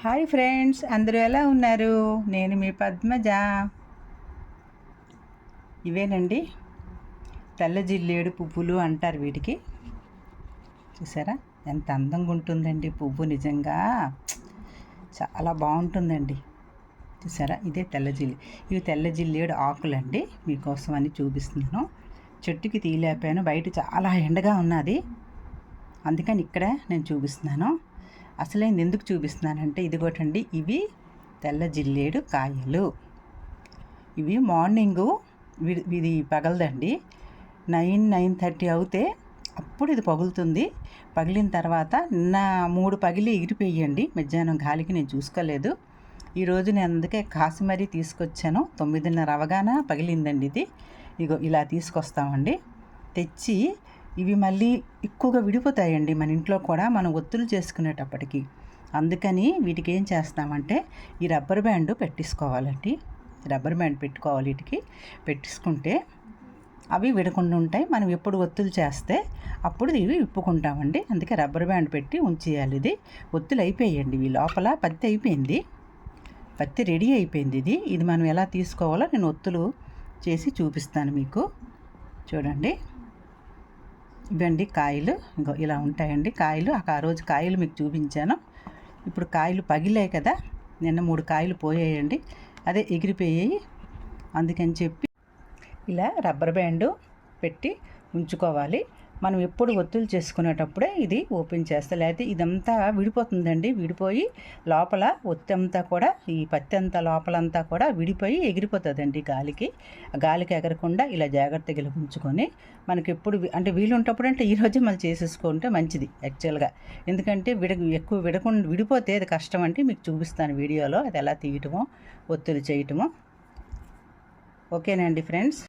Hi friends అందరూ ఎలా ఉన్నారు? నేను మీ పద్మజ. ఇవేనండి? తెల్ల జిల్లేడు పువ్వులు అంటారు వీటికి. చూసారా? ఎంత అందంగా ఉంటుందండి పువ్వు నిజంగా. చాలా బాగుంటుందండి. చూసారా? ఇదే తెల్ల జిల్లి. ఇవి తెల్ల జిల్లేడు ఆకులండి. మీకోసం అని చూపిస్తున్నాను. చెట్టుకి తీలేపాను. బయట చాలా ఎండగా ఉన్నది. అందుకని ఇక్కడ నేను చూపిస్తున్నాను. అసలే ఎందుకు చూపిస్తున్నానంటే ఇదిగోటండి ఇవి తెల్ల జిల్లేడు కాయలు. ఇవి మార్నింగు ఇది పగలదండి. నైన్ నైన్ థర్టీ అవుతే అప్పుడు ఇది పగులుతుంది. పగిలిన తర్వాత నిన్న మూడు పగిలి ఎగిరిపోయండి మధ్యాహ్నం గాలికి నేను చూసుకోలేదు. ఈరోజు నేను అందుకే కాసి మరీ తీసుకొచ్చాను. తొమ్మిదిన్నర అవగాన పగిలిందండి ఇది. ఇగో ఇలా తీసుకొస్తామండి. తెచ్చి ఇవి మళ్ళీ ఎక్కువగా విడిపోతాయండి మన ఇంట్లో కూడా మనం ఒత్తులు చేసుకునేటప్పటికి. అందుకని వీటికి ఏం చేస్తామంటే ఈ రబ్బర్ బ్యాండ్ పెట్టించుకోవాలండి రబ్బర్ బ్యాండ్ పెట్టుకోవాలి వీటికి. పెట్టించుకుంటే అవి విడకుండా ఉంటాయి. మనం ఎప్పుడు ఒత్తులు చేస్తే అప్పుడు ఇవి విప్పుకుంటామండి. అందుకే రబ్బర్ బ్యాండ్ పెట్టి ఉంచేయాలి ఇది. ఒత్తులు అయిపోయాయండి. ఇవి లోపల పత్తి అయిపోయింది. పత్తి రెడీ అయిపోయింది ఇది. ఇది మనం ఎలా తీసుకోవాలో నేను ఒత్తులు చేసి చూపిస్తాను మీకు. చూడండి. ఇవండి కాయలు. ఇంకో ఇలా ఉంటాయండి కాయలు. ఆ రోజు కాయలు మీకు చూపించాను. ఇప్పుడు కాయలు పగిలాయి కదా నిన్న మూడు కాయలు పోయాయండి. అదే ఎగిరిపోయాయి. అందుకని చెప్పి ఇలా రబ్బర్ బ్యాండు పెట్టి ఉంచుకోవాలి. మనం ఎప్పుడు ఒత్తులు చేసుకునేటప్పుడే ఇది ఓపెన్ చేస్తే. లేకపోతే ఇదంతా విడిపోతుందండి. విడిపోయి లోపల ఒత్తి అంతా కూడా ఈ పత్తి అంతా లోపలంతా కూడా విడిపోయి ఎగిరిపోతుందండి గాలికి. గాలికి ఎగరకుండా ఇలా జాగ్రత్తగా ఉంచుకొని మనకి ఎప్పుడు అంటే వీలుంటప్పుడు అంటే ఈరోజు మళ్ళీ చేసేసుకుంటే మంచిది యాక్చువల్గా. ఎందుకంటే విడ ఎక్కువ విడకుండా విడిపోతే అది కష్టం అంటే మీకు చూపిస్తాను వీడియోలో అది ఎలా తీయటమో ఒత్తులు చేయటమో. ఓకేనండి ఫ్రెండ్స్.